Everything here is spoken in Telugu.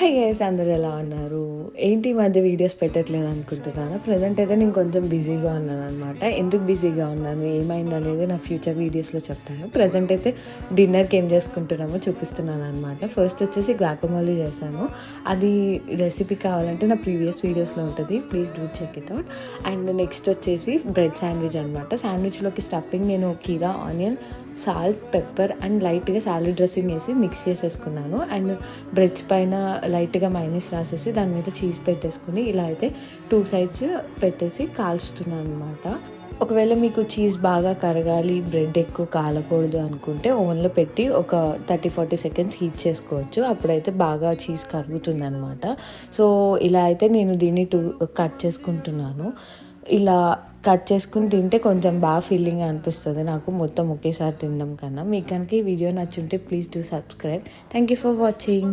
హై గైస్ అందరు ఎలా ఉన్నారు? ఏంటి మధ్య వీడియోస్ పెట్టట్లేదు అనుకుంటున్నాను ప్రజెంట్ అయితే నేను కొంచెం బిజీగా ఉన్నాను అనమాట ఎందుకు బిజీగా ఉన్నాను? ఏమైంది అనేది నా ఫ్యూచర్ వీడియోస్లో చెప్తాను. ప్రజెంట్ అయితే డిన్నర్కి ఏం చేసుకుంటున్నామో చూపిస్తున్నాను అనమాట ఫస్ట్ వచ్చేసి గ్వాకమోలీ చేశాను. అది రెసిపీ కావాలంటే నా ప్రీవియస్ వీడియోస్లో ఉంటుంది. Please do check it out and next వచ్చేసి బ్రెడ్ శాండ్విచ్ అనమాట శాండ్విచ్లోకి స్టఫింగ్ నేను కీరా ఆనియన్ సాల్ట్ పెప్పర్ అండ్ లైట్గా సాలెడ్ డ్రెస్సింగ్ వేసి మిక్స్ చేసేసుకున్నాను. అండ్ బ్రెడ్స్ పైన లైట్గా మైనస్ రాసేసి దాని మీద చీజ్ పెట్టేసుకుని ఇలా అయితే టూ సైడ్స్ పెట్టేసి కాల్చుతున్నాను అనమాట ఒకవేళ మీకు చీజ్ బాగా కరగాలి బ్రెడ్ ఎక్కువ కాలకూడదు అనుకుంటే ఓవెన్లో పెట్టి ఒక థర్టీ ఫార్టీ సెకండ్స్ హీట్ చేసుకోవచ్చు. అప్పుడైతే బాగా చీజ్ కరుగుతుంది అనమాట సో ఇలా అయితే నేను దీన్ని టూ కట్ చేసుకుంటున్నాను. ఇలా కట్ చేసుకుని తింటే కొంచెం బాగా ఫీలింగ్ అనిపిస్తుంది నాకు మొత్తం ఒకేసారి తినడం కన్నా. మీకు కనుక ఈ video నచ్చుంటే please do subscribe thank you for watching